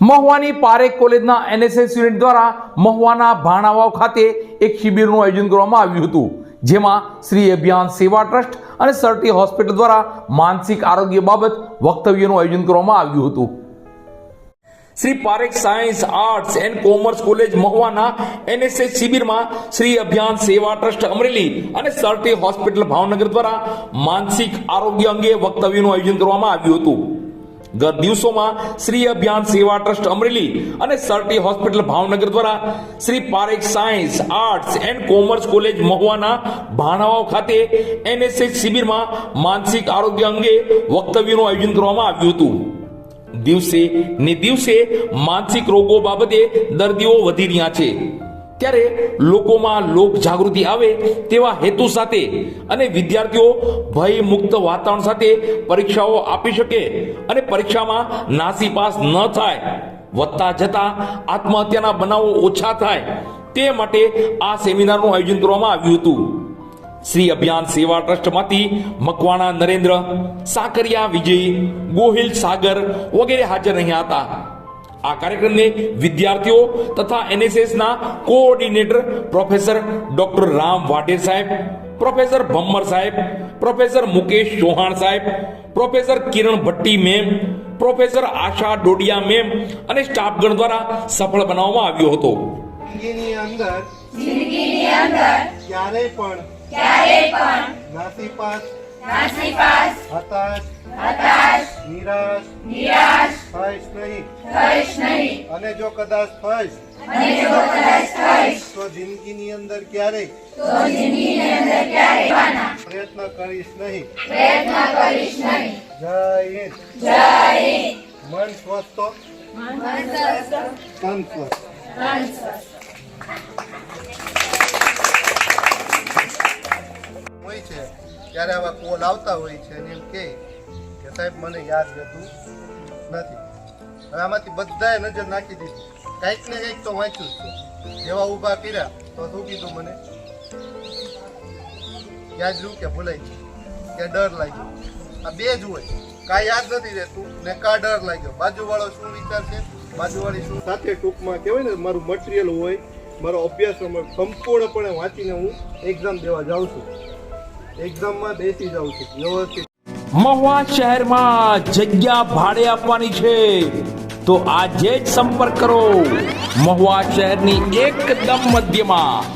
મહુવાની પારેખ કોલેજના NSS unit દ્વારા મહુવાના ભાણાવાવ ખાતે એક શિબિરનું આયોજન કરવામાં આવ્યું હતું, જેમાં શ્રી અભિયાન સેવા ટ્રસ્ટ અને સરટી હોસ્પિટલ દ્વારા માનસિક આરોગ્ય બાબત વક્તવ્યનું આયોજન કરવામાં આવ્યું હતું. Shri Parekh science, arts and commerce college મહુવાના NSS શિબિરમાં શ્રી અભિયાન સેવા ટ્રસ્ટ અમરેલી અને સરટી હોસ્પિટલ ભાવનગર દ્વારા માનસિક આરોગ્ય અંગે વક્તવ્યનું આયોજન કરવામાં આવ્યું હતું. ગત દિવસોમાં શ્રી અભિયાન સેવા ટ્રસ્ટ અમરેલી અને સરટી હોસ્પિટલ ભાવનગર દ્વારા Shri Parekh science, arts and commerce college મહુવાના Bhanavav ખાતે એનએસએસ શિબિરમાં માનસિક આરોગ્ય અંગે વક્તવ્યનું આયોજન કરવામાં આવ્યું હતું. દિવસે ને દિવસે માનસિક રોગો બાબતે દર્દીઓ વધી રહ્યા છે. ત્યારે લોકોમાં લોક જાગૃતિ આવે તેવા હેતુ સાથે અને વિદ્યાર્થીઓ ભય મુક્ત વાતાવરણ સાથે પરીક્ષાઓ આપી શકે અને પરીક્ષામાં નાસીપાસ ન થાય, વધતા જતા આત્મહત્યાના બનાવો ઓછા થાય તે માટે આ સેમિનારનું આયોજન કરવામાં આવ્યું હતું. શ્રી અભિયાન સેવા ટ્રસ્ટમાંથી મકવાણા નરેન્દ્ર, સાકરિયા વિજય, ગોહિલ સાગર વગેરે હાજર રહ્યા હતા. આ કાર્યક્રમને વિદ્યાર્થીઓ તથા એનએસએસ ના coordinator professor doctor Ram Vadher સાહેબ પ્રોફેસર ભમ્મર સાહેબ પ્રોફેસર મુકેશ ચૌહાણ સાહેબ professor Kiran Bhatti ma'am professor Asha Dodiya ma'am અને સ્ટાફગણ દ્વારા સફળ બનાવવામાં આવ્યો હતો. જિંદગીની અંદર જિંદગીની અંદર ક્યારેય પણ ક્યારે પણ નાસીપાસ નાસીપાસ હતાશ કદાચ થઈશ અને જો કદાચ થઈશ તો જિંદગીની અંદર ક્યારેય તો જિંદગીની અંદર ક્યારેય પાના પ્રયત્ન કરીશ નહીં. પ્રયત્ન કરીશ નહીં. જય હિન્દ. જય હિન્દ. મન સ્વસ્થ. તો તન સ્વસ્થ. હોય છે. ત્યારે આવા કોલ આવતા હોય છે અને એમ કે સાહેબ મને યાદ રહેતું નથી. હવે આમાંથી બધાએ નજર નાખી દીધી. કંઈક ને કંઈક તો વાંચ્યું છે. જેવા ઊભા કર્યા તો શું કીધું મને? યાદ રહ્યું કે ભૂલાઈ ગયું? કે ડર લાગ્યો? આ બે જ હોય. કાંઈ યાદ નથી રહેતું. ને કા ડર લાગ્યો? બાજુવાળો શું વિચારશે બાજુવાળી શું? સાથે ટૂંકમાં કહેવાય ને મારું મટીરિયલ હોય મારો અભ્યાસ સંપૂર્ણપણે વાંચીને હું એક્ઝામ દેવા જાઉં છું. એક્ઝામમાં બેસી જાઉં છું. વ્યવસ્થિત. મહુવા શહેરમાં જગ્યા ભાડે આપવાની છે. તો આજે જ સંપર્ક કરો. મહુવા શહેરની એકદમ મધ્યમાં